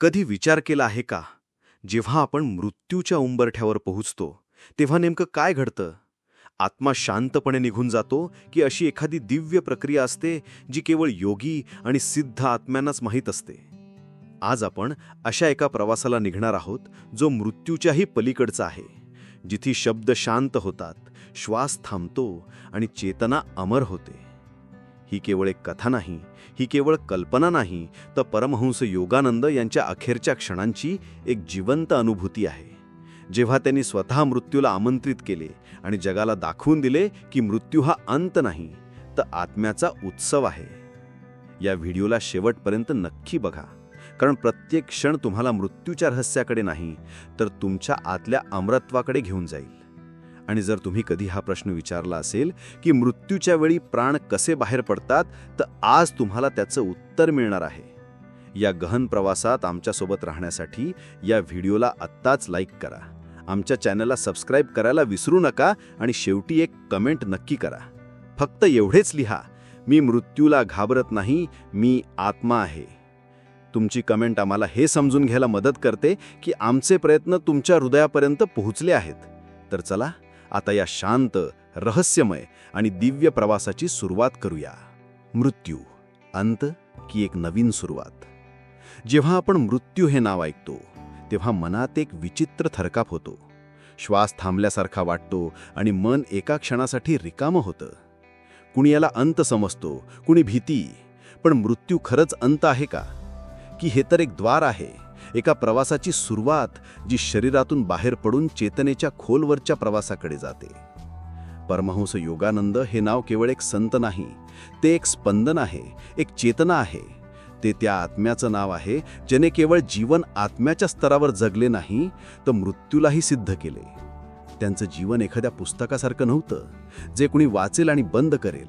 कधी विचार केला आहे का? जेव्हा आपण मृत्यूच्या उंबरठ्यावर पोहोचतो तेव्हा नेमकं काय घडतं? आत्मा शांतपणे निघून जातो की अशी एखादी दिव्य प्रक्रिया असते जी केवळ योगी आणि सिद्ध आत्म्यांनाच माहीत असते? आज आपण अशा एका प्रवासाला निघणार आहोत जो मृत्यूच्याही पलीकडचा आहे जिथे शब्द शांत होतात श्वास थांबतो आणि चेतना अमर होते. ही केवळ एक कथा नाही ही केवळ कल्पना नाही तर परमहंस योगानंद यांच्या अखेरच्या क्षणांची एक जिवंत अनुभूती आहे. जेव्हा त्यांनी स्वतः मृत्यूला आमंत्रित केले आणि जगाला दाखवून दिले की मृत्यू हा अंत नाही तर आत्म्याचा उत्सव आहे. या व्हिडिओला शेवटपर्यंत नक्की बघा कारण प्रत्येक क्षण तुम्हाला मृत्यूच्या रहस्याकडे नाही तर तुमच्या आतल्या अमरत्वाकडे घेऊन जाईल. आणि जर तुम्ही कधी हा प्रश्न विचारला असेल की मृत्यूच्या वेळी प्राण कसे बाहेर पडतात तर आज तुम्हाला त्याचं उत्तर मिळणार आहे. या गहन प्रवासात आमच्यासोबत राहण्यासाठी या व्हिडिओला आत्ताच लाईक करा. आमच्या चॅनलला सबस्क्राईब करायला विसरू नका आणि शेवटी एक कमेंट नक्की करा. फक्त एवढेच लिहा मी मृत्यूला घाबरत नाही मी आत्मा आहे. तुमची कमेंट आम्हाला हे समजून घ्यायला मदत करते की आमचे प्रयत्न तुमच्या हृदयापर्यंत पोहोचले आहेत. तर चला आता या शांत रहस्यमय आणि दिव्य प्रवासाची सुरुवात करूया. मृत्यू अंत की एक नवीन सुरुवात. जेव्हा आपण मृत्यू हे नाव ऐकतो तेव्हा मनात एक विचित्र थरकाप होतो. श्वास थांबल्यासारखा वाटतो आणि मन एका क्षणासाठी रिकामं होतं. कुणी याला अंत समजतो कुणी भीती पण मृत्यू खरंच अंत आहे का? की हे तर एक द्वार आहे. एका प्रवासाची सुरुवात जी शरीरातून बाहेर पडून चेतनेच्या खोलवरच्या प्रवासाकडे जाते. परमहंस योगानंद हे नाव केवळ एक संत नाही ते एक स्पंदन आहे एक चेतना आहे. ते त्या आत्म्याचं नाव आहे ज्याने केवळ जीवन आत्म्याच्या स्तरावर जगले नाही तर मृत्यूलाही सिद्ध केले. त्यांचं जीवन एखाद्या पुस्तकासारखं नव्हतं जे कुणी वाचेल आणि बंद करेल.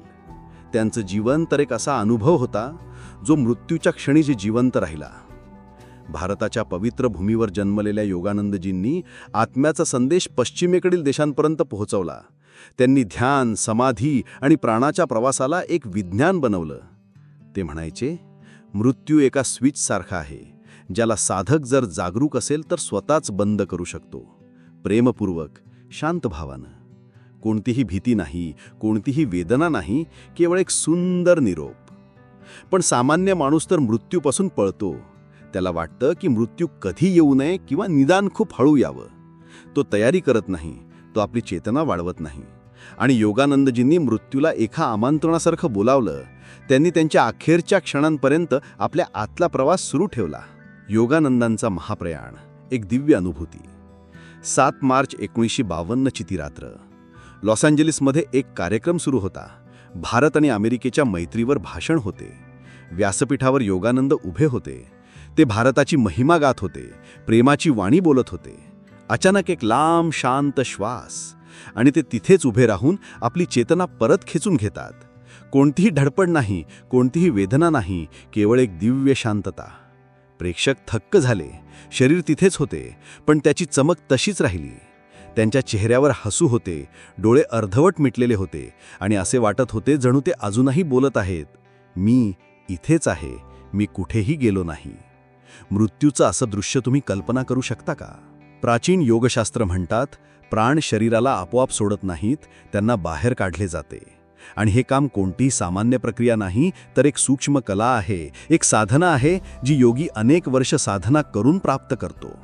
त्यांचं जीवन तर एक असा अनुभव होता जो मृत्यूच्या क्षणी जे जिवंत राहिला. भारताच्या पवित्र भूमीवर जन्मलेल्या योगानंदजींनी आत्म्याचा संदेश पश्चिमेकडील देशांपर्यंत पोहोचवला. त्यांनी ध्यान समाधी आणि प्राणाच्या प्रवासाला एक विज्ञान बनवलं. ते म्हणायचे मृत्यू एका स्विचसारखा आहे ज्याला साधक जर जागरूक असेल तर स्वतःच बंद करू शकतो. प्रेमपूर्वक शांत भावानं. कोणतीही भीती नाही कोणतीही वेदना नाही केवळ एक सुंदर निरोप. पण सामान्य माणूस तर मृत्यूपासून पळतो. त्याला वाटतं की मृत्यू कधी येऊ नये किंवा निदान खूप हळू यावं. तो तयारी करत नाही तो आपली चेतना वाढवत नाही. आणि योगानंदजींनी मृत्यूला एका आमंत्रणासारखं बोलावलं त्यांनी त्यांच्या अखेरच्या क्षणांपर्यंत आपल्या आतला प्रवास सुरू ठेवला. योगानंदांचा महाप्रयाण एक दिव्य अनुभूती. सात मार्च एकोणीसशे बावन्नची ती रात्र. लॉस अँजेलिसमध्ये एक कार्यक्रम सुरू होता. भारत आणि अमेरिकेच्या मैत्रीवर भाषण होते. व्यासपीठावर योगानंद उभे होते. ते भारताची महिमा गात होते प्रेमाची वाणी बोलत होते. अचानक एक लांब शांत श्वास आणि ते तिथेच उभे राहून आपली चेतना परत खेचून घेतात. कोणतीही धडपड नाही कोणतीही वेदना नाही केवळ एक दिव्य शांतता. प्रेक्षक थक्क झाले. शरीर तिथेच होते पण त्याची चमक तशीच राहिली. त्यांच्या चेहऱ्यावर हसू होते डोळे अर्धवट मिटलेले होते आणि असे वाटत होते जणू ते अजूनही बोलत आहेत मी इथेच आहे मी कुठेही गेलो नाही. मृत्यूचं असं दृश्य तुम्ही कल्पना करू शकता का? प्राचीन योगशास्त्र म्हणतात प्राण शरीराला आपोआप सोडत नाहीत त्यांना बाहेर काढले जाते. आणि हे काम कोणतीही सामान्य प्रक्रिया नाही तर एक सूक्ष्म कला आहे एक साधना आहे जी योगी अनेक वर्ष साधना करून प्राप्त करतो.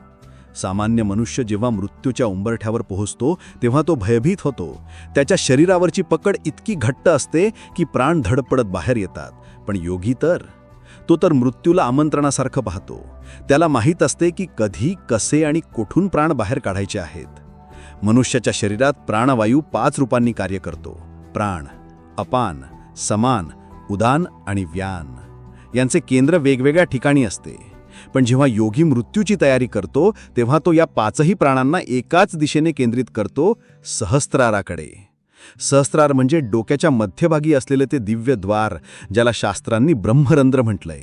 सामान्य मनुष्य जेव्हा मृत्यूच्या उंबरठ्यावर पोहोचतो तेव्हा तो भयभीत होतो. त्याच्या शरीरावरची पकड इतकी घट्ट असते की प्राण धडपडत बाहेर येतात. पण योगी तर? तो तर मृत्यूला आमंत्रणासारखं पाहतो. त्याला माहीत असते की कधी कसे आणि कुठून प्राण बाहेर काढायचे आहेत. मनुष्याच्या शरीरात प्राणवायू पाच रूपांनी कार्य करतो. प्राण अपान समान उदान आणि व्यान. यांचे केंद्र वेगवेगळ्या ठिकाणी असते. पण जेव्हा योगी मृत्यूची तयारी करतो तेव्हा तो या पाचही प्राणांना एकाच दिशेने केंद्रित करतो सहस्त्राराकडे सहस्त्रार म्हणजे डोक्याच्या मध्यभागी असलेले ते दिव्य द्वार ज्याला शास्त्रांनी ब्रह्मरंध्र म्हटलंय.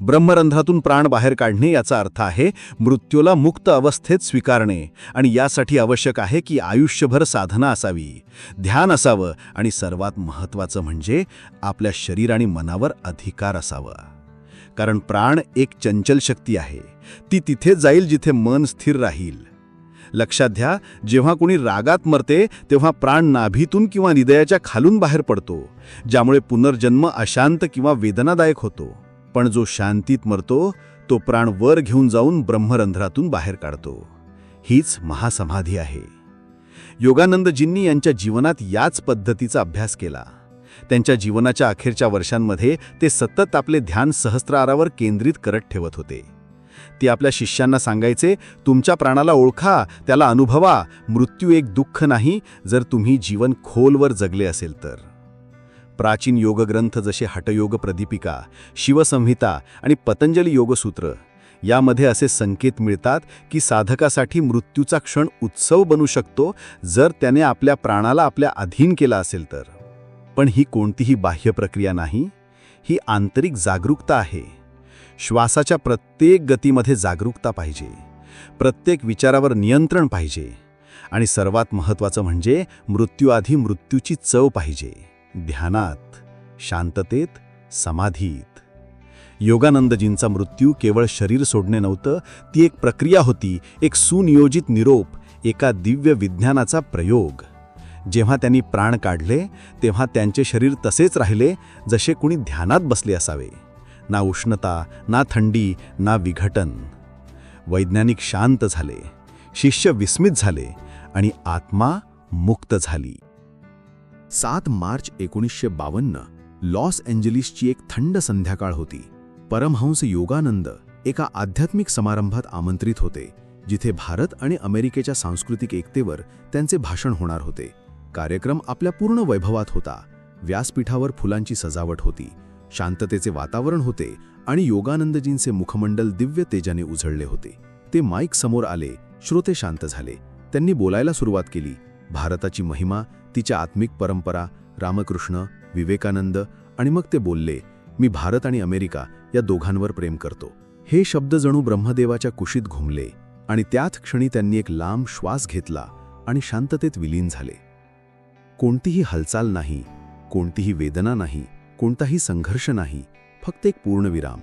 ब्रह्मरंध्रातून प्राण बाहेर काढणे याचा अर्थ आहे मृत्यूला मुक्त अवस्थेत स्वीकारणे आणि यासाठी आवश्यक आहे की आयुष्यभर साधना असावी ध्यान असावं आणि सर्वात महत्त्वाचं म्हणजे आपल्या शरीर आणि मनावर अधिकार असावा. कारण प्राण एक चंचल शक्ती आहे ती तिथे जाईल जिथे मन स्थिर राहील. लक्षात घ्या जेव्हा कोणी रागात मरते तेव्हा प्राण नाभीतून किंवा हृदयाच्या खालून बाहेर पडतो ज्यामुळे पुनर्जन्म अशांत किंवा वेदनादायक होतो. पण जो शांतीत मरतो तो प्राण वर घेऊन जाऊन ब्रह्मरंध्रातून बाहेर काढतो. हीच महासमाधी आहे. योगानंदजींनी यांच्या जीवनात याच पद्धतीचा अभ्यास केला. त्यांच्या जीवनाच्या अखेरच्या वर्षांमध्ये ते सतत आपले ध्यान सहस्त्रारावर केंद्रित करत ठेवत होते. ते आपल्या शिष्यांना सांगायचे तुमच्या प्राणाला ओळखा त्याला अनुभवा. मृत्यू एक दुःख नाही जर तुम्ही जीवन खोलवर जगले असेल तर. प्राचीन योगग्रंथ जसे हटयोग प्रदीपिका शिवसंहिता आणि पतंजली योगसूत्र यामध्ये असे संकेत मिळतात की साधकासाठी मृत्यूचा क्षण उत्सव बनू शकतो जर त्याने आपल्या प्राणाला आपल्या अधीन केला असेल तर. पण ही कोणतीही बाह्य प्रक्रिया नाही ही आंतरिक जागरूकता आहे. श्वासाच्या प्रत्येक गतीमध्ये जागरूकता पाहिजे. प्रत्येक विचारावर नियंत्रण पाहिजे. आणि सर्वात महत्त्वाचं म्हणजे मृत्यूआधी मृत्यूची चव पाहिजे. ध्यानात शांततेत समाधीत. योगानंदजींचा मृत्यू केवळ शरीर सोडणे नव्हतं ती एक प्रक्रिया होती एक सुनियोजित निरोप एका दिव्य विज्ञानाचा प्रयोग. जेव्हा त्यांनी प्राण काढले तेव्हा त्यांचे शरीर तसेच राहिले जसे कुणी ध्यानात बसले असावे. ना उष्णता ना थंडी ना विघटन. वैज्ञानिक शांत झाले शिष्य विस्मित झाले आणि आत्मा मुक्त झाली. सात मार्च एकोणीसशे बावन्न लॉस एंजलिसची एक थंड संध्याकाळ होती. परमहंस योगानंद एका आध्यात्मिक समारंभात आमंत्रित होते जिथे भारत आणि अमेरिकेच्या सांस्कृतिक एकतेवर त्यांचे भाषण होणार होते. कार्यक्रम आपल्या पूर्ण वैभवात होता. व्यासपीठावर फुलांची सजावट होती. शांततेचे वातावरण होते आणि योगानंदजींचे मुखमंडल दिव्य तेजाने उझळले होते. ते माईक समोर आले श्रोते शांत झाले. त्यांनी बोलायला सुरुवात केली. भारताची महिमा तिच्या आत्मिक परंपरा रामकृष्ण विवेकानंद आणि मग ते बोलले मी भारत आणि अमेरिका या दोघांवर प्रेम करतो. हे शब्द जणू ब्रह्मदेवाच्या कुशीत घुमले आणि त्याच क्षणी त्यांनी एक लांब श्वास घेतला आणि शांततेत विलीन झाले. कोणतीही हालचाल नाही कोणतीही वेदना नाही कोणताही संघर्ष नाही फक्त एक पूर्णविराम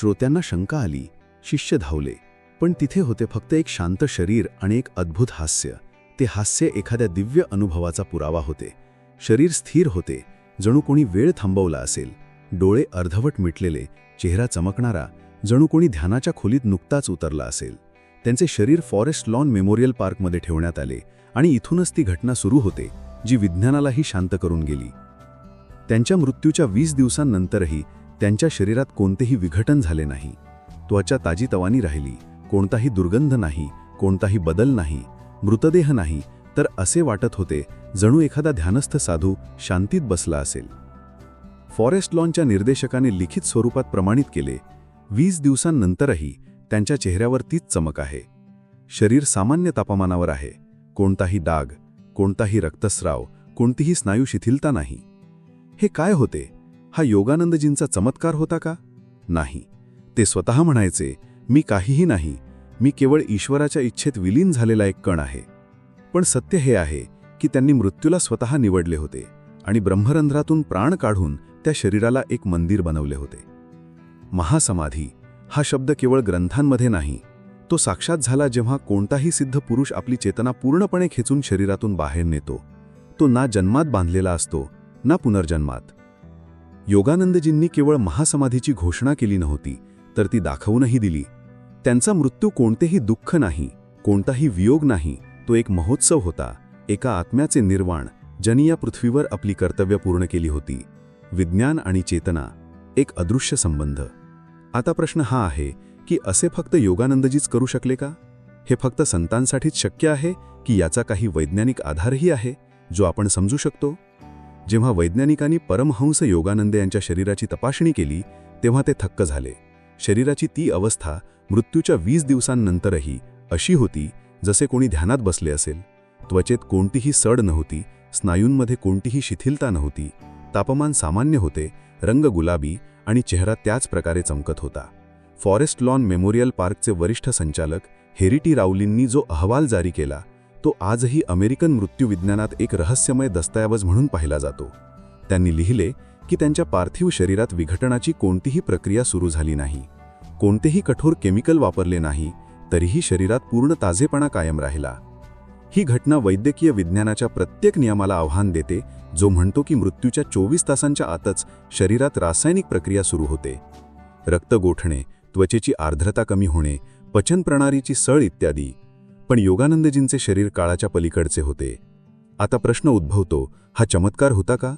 श्रोत्यांना शंका आली शिष्य धावले पण तिथे होते फक्त एक शांत शरीर आणि एक अद्भुत हास्य. ते हास्य एखाद्या दिव्य अनुभवाचा पुरावा होते. शरीर स्थिर होते जणू कोणी वेळ थांबवला असेल. डोळे अर्धवट मिटलेले चेहरा चमकणारा जणू कोणी ध्यानाच्या खोलीत नुकताच उतरला असेल. त्यांचे शरीर फॉरेस्ट लॉन मेमोरियल पार्कमध्ये ठेवण्यात आले आणि इथूनच ती घटना सुरू होते जी विज्ञानालाही शांत करून गेली. त्यांच्या मृत्यूच्या वीस दिवसांनंतरही त्यांच्या शरीरात कोणतेही विघटन झाले नाही. त्वचा ताजीतवानी राहिली कोणताही दुर्गंध नाही कोणताही बदल नाही मृतदेह नाही तर असे वाटत होते जणू एखादा ध्यानस्थ साधू शांतीत बसला असेल. फॉरेस्ट लॉनच्या निर्देशकाने लिखित स्वरूपात प्रमाणित केले वीस दिवसांनंतरही त्यांच्या चेहऱ्यावर तीच चमक आहे. शरीर सामान्य तापमानावर आहे कोणताही डाग कोणताही रक्तस्राव कोणतीही स्नायू शिथिलता नाही. हे काय होते? हा योगानंदजींचा चमत्कार होता का? नाही. ते स्वतः म्हणायचे मी काहीही नाही. मी केवळ ईश्वराच्या इच्छेत विलीन झालेला एक कण आहे. पण सत्य हे आहे की त्यांनी मृत्यूला स्वतः निवडले होते आणि ब्रह्मरंध्रातून प्राण काढून त्या शरीराला एक मंदिर बनवले होते. महासमाधी हा शब्द केवळ ग्रंथांमध्ये नाही. तो साक्षात झाला जेव्हा कोणताही सिद्ध पुरुष आपली चेतना पूर्णपणे खेचून शरीरातून बाहेर नेतो. तो ना जन्मात बांधलेला असतो ना पुनर्जन्मात. योगानंदजींनी केवळ महासमाधीची घोषणा केली नव्हती तर ती दाखवूनही दिली. त्यांचा मृत्यू कोणतेही दुःख नाही कोणताही वियोग नाही तो एक महोत्सव होता एका आत्म्याचे निर्वाण ज्यांनी या पृथ्वीवर आपली कर्तव्य पूर्ण केली होती. विज्ञान आणि चेतना एक अदृश्य संबंध. आता प्रश्न हा आहे की असे फक्त योगानंदजीच करू शकले का? हे फक्त संतांसाठीच शक्य आहे की याचा काही वैज्ञानिक आधारही आहे जो आपण समजू शकतो? जेव्हा वैज्ञानिकांनी परमहंस योगानंद यांच्या शरीराची तपासणी केली तेव्हा ते थक्क झाले. शरीराची ती अवस्था मृत्यूच्या वीस दिवसांनंतरही अशी होती जसे कोणी ध्यानात बसले असेल. त्वचेत कोणतीही सड नव्हती स्नायूंमध्ये कोणतीही शिथिलता नव्हती. तापमान सामान्य होते रंग गुलाबी आणि चेहरा त्याच प्रकारे चमकत होता. फॉरेस्ट लॉन मेमोरियल पार्कचे वरिष्ठ संचालक हेरिटी राऊलींनी जो अहवाल जारी केला तो आजही अमेरिकन मृत्यूविज्ञानात एक रहस्यमय दस्तऐवज म्हणून पाहिला जातो. त्यांनी लिहिले की त्यांच्या पार्थिव शरीरात विघटनाची कोणतीही प्रक्रिया सुरू झाली नाही. कोणतेही कठोर केमिकल वापरले नाही तरीही शरीरात पूर्ण ताजेपणा कायम राहिला. ही घटना वैद्यकीय विज्ञानाच्या प्रत्येक नियमाला आव्हान देते जो म्हणतो की मृत्यूच्या चोवीस तासांच्या आतच शरीरात रासायनिक प्रक्रिया सुरू होते. रक्त गोठणे त्वचेची आर्द्रता कमी होणे पचन प्रणालीची सळ इत्यादी. पण योगानंदजींचे शरीर काळाच्या पलीकडचे होते. आता प्रश्न उद्भवतो हा चमत्कार होता का?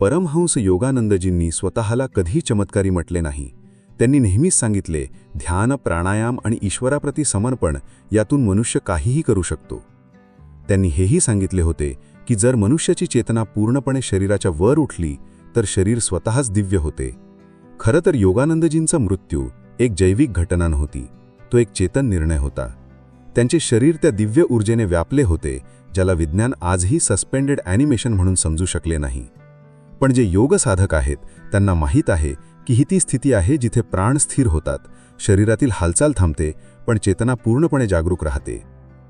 परमहंस योगानंदजींनी स्वतःला कधी चमत्कारी म्हटले नाही. त्यांनी नेहमीच सांगितले ध्यान प्राणायाम आणि ईश्वराप्रती समर्पण यातून मनुष्य काहीही करू शकतो. त्यांनी हेही सांगितले होते की जर मनुष्याची चेतना पूर्णपणे शरीराच्या वर उठली तर शरीर स्वतःच दिव्य होते. खरं तर योगानंदजींचा मृत्यू एक जैविक घटना नव्हती तो एक चेतन निर्णय होता. त्यांचे शरीर त्या दिव्य ऊर्जेने व्यापले होते ज्याला विज्ञान आजही सस्पेंडेड ॲनिमेशन म्हणून समजू शकले नाही. पण जे योग साधक आहेत त्यांना माहीत आहे की ही ती स्थिती आहे जिथे प्राण स्थिर होतात शरीरातील हालचाल थांबते पण चेतना पूर्णपणे जागरूक राहते.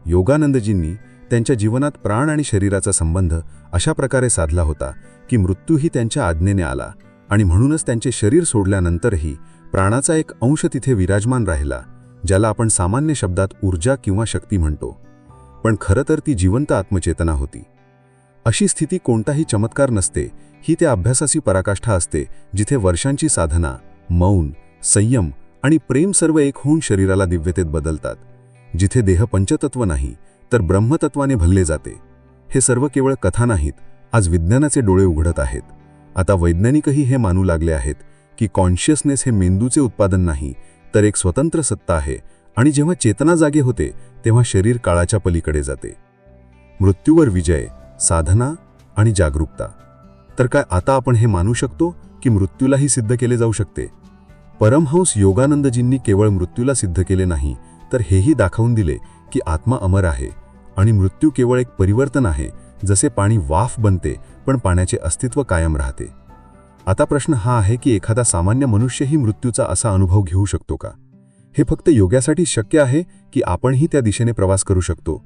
योगानंदजींनी त्यांच्या जीवनात प्राण आणि शरीराचा संबंध अशा प्रकारे साधला होता की मृत्यूही त्यांच्या आज्ञेने आला आणि म्हणूनच त्यांचे शरीर सोडल्यानंतरही प्राणाचा एक अंश तिथे विराजमान राहिला. ज्याला आपण सामान्य शब्दात ऊर्जा किंवा शक्ती म्हणतो. पण खरं तर ती जिवंत आत्मचेतना होती. अशी स्थिती कोणताही चमत्कार नसते ही त्या अभ्यासाची पराकाष्ठा असते जिथे वर्षांची साधना मौन संयम आणि प्रेम सर्व एक होऊन शरीराला दिव्यतेत बदलतात. जिथे देह पंचतत्व नाही तर ब्रह्मतत्वाने भरले जाते. हे सर्व केवळ कथा नाहीत आज विज्ञानाचे डोळे उघडत आहेत. आता वैज्ञानिकही हे मानू लागले आहेत की कॉन्शियसनेस हे मेंदूचे उत्पादन नाही तर एक स्वतंत्र सत्ता आहे आणि जेव्हा चेतना जागे होते तेव्हा शरीर काळाच्या पलीकडे जाते. मृत्यूवर विजय साधना आणि जागरूकता. तर काय आता आपण हे मानू शकतो की मृत्यूलाही सिद्ध केले जाऊ शकते? परमहंस योगानंदजींनी केवळ मृत्यूला सिद्ध केले नाही तर हेही दाखवून दिले की आत्मा अमर आहे आणि मृत्यू केवळ एक परिवर्तन आहे जसे पाणी वाफ बनते पण पाण्याचे अस्तित्व कायम राहते. आता प्रश्न हा आहे की एखादा सामान्य मनुष्यही मृत्यूचा असा अनुभव घेऊ शकतो का? हे फक्त योग्यासाठी शक्य आहे की आपणही त्या दिशेने प्रवास करू शकतो.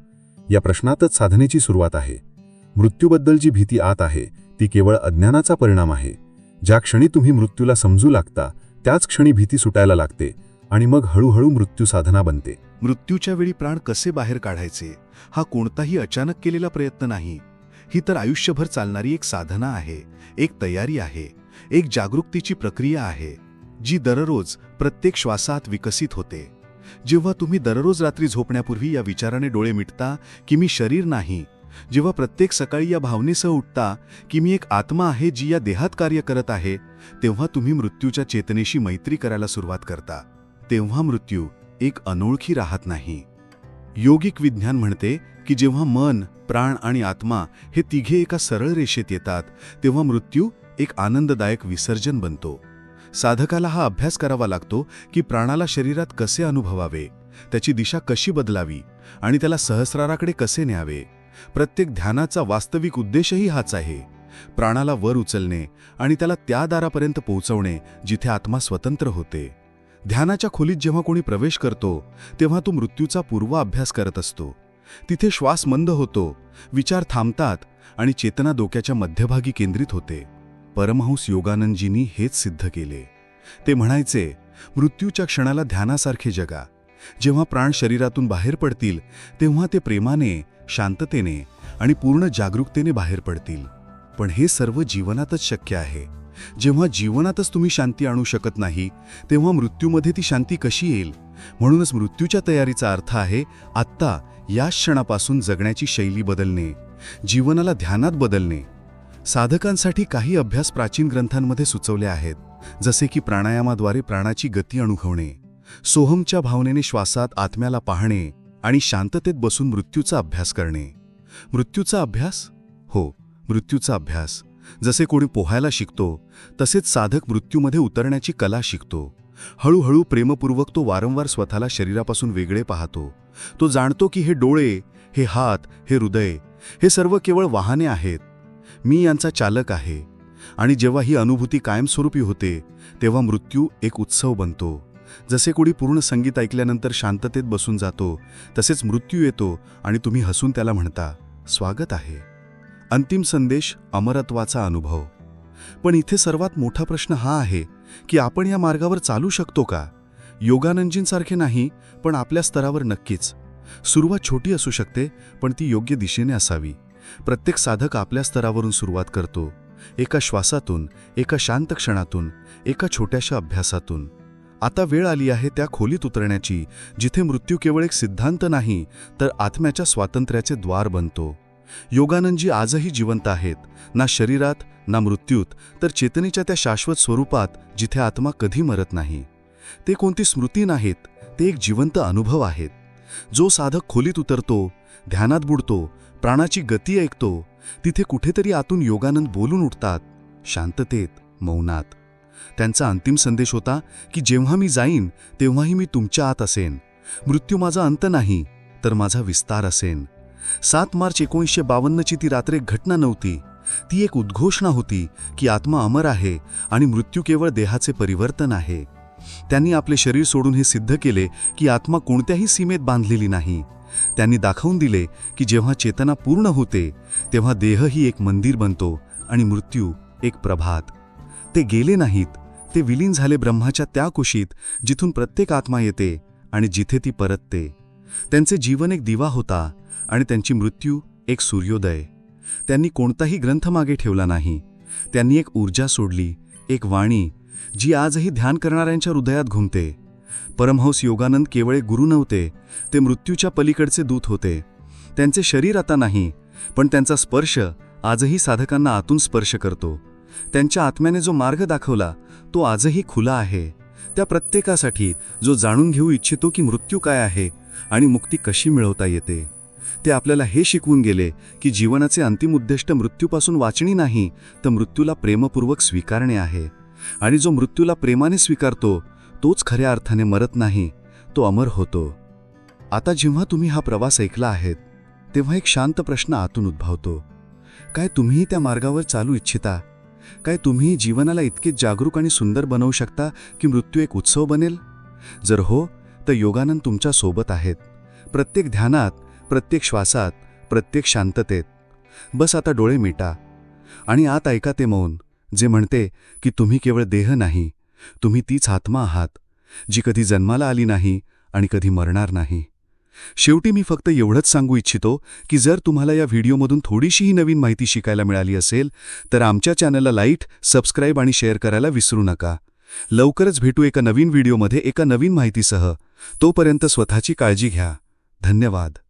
या प्रश्नातच साधनेची सुरुवात आहे. मृत्यूबद्दल जी भीती आत आहे ती केवळ अज्ञानाचा परिणाम आहे. ज्या क्षणी तुम्ही मृत्यूला समजू लागता त्याच क्षणी भीती सुटायला लागते आणि मग हळूहळू मृत्यू साधना बनते. मृत्यूच्या वेळी प्राण कसे बाहेर काढायचे हा कोणताही अचानक केलेला प्रयत्न नाही. ही तर आयुष्यभर चालणारी एक साधना आहे एक तयारी आहे. एक जागरूकतेची प्रक्रिया आहे जी दररोज प्रत्येक श्वासात विकसित होते. जेव्हा तुम्ही दररोज रात्री झोपण्यापूर्वी या विचाराने डोळे मिटता की मी शरीर नाही जेव्हा प्रत्येक सकाळी या भावनेसह उठता की मी एक आत्मा आहे जी या देहात कार्य करत आहे तेव्हा तुम्ही मृत्यूच्या चेतनेशी मैत्री करायला सुरुवात करता. तेव्हा मृत्यू एक अनोळखी राहत नाही. योगिक विज्ञान म्हणते की जेव्हा मन प्राण आणि आत्मा हे तिघे एका सरळ रेषेत येतात तेव्हा मृत्यू एक आनंददायक विसर्जन बनतो. साधकाला हा अभ्यास करावा लागतो की प्राणाला शरीरात कसे अनुभवावे त्याची दिशा कशी बदलावी आणि त्याला सहस्राराकडे कसे न्यावे. प्रत्येक ध्यानाचा वास्तविक उद्देशही हाच आहे. प्राणाला वर उचलणे आणि त्याला त्या दारापर्यंत पोहोचवणे जिथे आत्मा स्वतंत्र होते. ध्यानाच्या खोलीत जेव्हा कोणी प्रवेश करतो तेव्हा तो मृत्यूचा पूर्वाभ्यास करत असतो. तिथे श्वास मंद होतो विचार थांबतात आणि चेतना डोक्याच्या मध्यभागी केंद्रित होते. परमहंस योगानंदजींनी हेच सिद्ध केले. ते म्हणायचे मृत्यूच्या क्षणाला ध्यानासारखे जगा. जेव्हा प्राण शरीरातून बाहेर पडतील तेव्हा ते प्रेमाने शांततेने आणि पूर्ण जागरूकतेने बाहेर पडतील. पण हे सर्व जीवनातच शक्य आहे. जेव्हा जीवनातच तुम्ही शांती आणू शकत नाही तेव्हा मृत्यूमध्ये ती शांती कशी येईल? म्हणूनच मृत्यूच्या तयारीचा अर्थ आहे आत्ता या क्षणापासून जगण्याची शैली बदलणे. जीवनाला ध्यानात बदलणे. साधकांसाठी काही अभ्यास प्राचीन ग्रंथांमध्ये सुचवले आहेत जसे की प्राणायामाद्वारे प्राणाची गती अनुभवणे सोहमच्या भावनेने श्वासात आत्म्याला पाहणे आणि शांततेत बसून मृत्यूचा अभ्यास करणे. मृत्यूचा अभ्यास? हो मृत्यूचा अभ्यास. जसे कोणी पोहायला शिकतो तसेच साधक मृत्यूमध्ये उतरण्याची कला शिकतो. हळूहळू प्रेमपूर्वक तो वारंवार स्वतःला शरीरापासून वेगळे पाहतो. तो जाणतो की हे डोळे हे हात हे हृदय हे सर्व केवळ वाहने आहेत. मी यांचा चालक आहे. आणि जेव्हा ही अनुभूती कायमस्वरूपी होते तेव्हा मृत्यू एक उत्सव बनतो. जसे कोणी पूर्ण संगीत ऐकल्यानंतर शांततेत बसून जातो तसेच मृत्यू येतो आणि तुम्ही हसून त्याला म्हणता स्वागत आहे. अंतिम संदेश अमरत्वाचा अनुभव. पण इथे सर्वात मोठा प्रश्न हा आहे की आपण या मार्गावर चालू शकतो का? योगानंदजींसारखे नाही पण आपल्या स्तरावर नक्कीच. सुरुवात छोटी असू शकते पण ती योग्य दिशेने असावी. प्रत्येक साधक आपल्या स्तरावरून सुरुवात करतो. एका श्वासातून एका शांत क्षणातून एका छोट्याशा अभ्यासातून. आता वेळ आली आहे त्या खोलीत उतरण्याची जिथे मृत्यू केवळ एक सिद्धांत नाही तर आत्म्याच्या स्वातंत्र्याचे द्वार बनतो. योगानंदजी आजही जिवंत आहेत ना शरीरात ना मृत्यूत तर चेतनेच्या त्या शाश्वत स्वरूपात जिथे आत्मा कधी मरत नाही. ते कोणती स्मृती नाहीत ते एक जिवंत अनुभव आहेत. जो साधक खोलीत उतरतो ध्यानात बुडतो प्राणाची गती ऐकतो तिथे कुठेतरी आतून योगानंद बोलून उठतात शांततेत मौनात. त्यांचा अंतिम संदेश होता की जेव्हा मी जाईन तेव्हाही मी तुमच्या आत असेन. मृत्यू माझा अंत नाही तर माझा विस्तार असेन. सात मार्च एकोणीसशे बावन्नची ती रात्र एक घटना नव्हती. ती एक उद्घोषणा होती की आत्मा अमर आहे आणि मृत्यू केवळ देहाचे परिवर्तन आहे. त्यांनी आपले शरीर सोडून हे सिद्ध केले की आत्मा कोणत्याही सीमेत बांधलेली नाही. त्यांनी दाखवून दिले की जेव्हा चेतना पूर्ण होते तेव्हा देहही एक मंदिर बनतो आणि मृत्यू एक प्रभात. ते गेले नाहीत. ते विलीन झाले ब्रह्माच्या त्या कुशीत जिथून प्रत्येक आत्मा येते आणि जिथे ती परतते. त्यांचे जीवन एक दिवा होता आणि त्यांची मृत्यू एक सूर्योदय. त्यांनी कोणताही ग्रंथ मागे ठेवला नाही. त्यांनी एक ऊर्जा सोडली एक वाणी जी आजही ध्यान करणाऱ्यांच्या हृदयात घुमते. परमहंस योगानंद केवळ गुरु नव्हते ते मृत्यूच्या पलीकडचे दूत होते. त्यांचे शरीर आता नाही पण त्यांचा स्पर्श आजही साधकांना आतून स्पर्श करतो. त्यांच्या आत्म्याने जो मार्ग दाखवला तो आजही खुला आहे. त्या प्रत्येकासाठी जो जाणून घेऊ इच्छितो की मृत्यू काय आहे आणि मुक्ती कशी मिळवता येते. ते आपल्याला हे शिकवून गेले की जीवनाचे अंतिम उद्दिष्ट मृत्यूपासून वाचणी नाही तर मृत्यूला प्रेमपूर्वक स्वीकारणे आहे. आणि जो मृत्यूला प्रेमाने स्वीकारतो तोच खऱ्या अर्थाने मरत नाही तो अमर होतो. आता जेव्हा तुम्ही हा प्रवास ऐकला आहेत तेव्हा एक शांत प्रश्न आतून उद्भवतो. काय तुम्हीही त्या मार्गावर चालू इच्छिता? काय तुम्ही जीवनाला इतके जागरूक आणि सुंदर बनवू शकता की मृत्यू एक उत्सव बनेल? जर हो तर योगानंद तुमच्यासोबत आहेत. प्रत्येक ध्यानात प्रत्येक श्वासात प्रत्येक शांततेत. बस आता डोळे मिटा. आणि आत ऐका ते मौन जे म्हणते की तुम्ही केवळ देह नाही तुम्ही तीच आत्मा आहात जी कधी जन्माला आली नाही आणि कधी मरणार नाही. शेवटी मी फक्त एवढंच सांगू इच्छितो की जर तुम्हाला या व्हिडिओमधून थोडीशीही नवीन माहिती शिकायला मिळाली असेल तर आमच्या चॅनलला लाइट सबस्क्राईब आणि शेअर करायला विसरू नका. लवकरच भेटू एका नवीन व्हिडिओमध्ये एका नवीन माहितीसह. तोपर्यंत स्वतःची काळजी घ्या. धन्यवाद.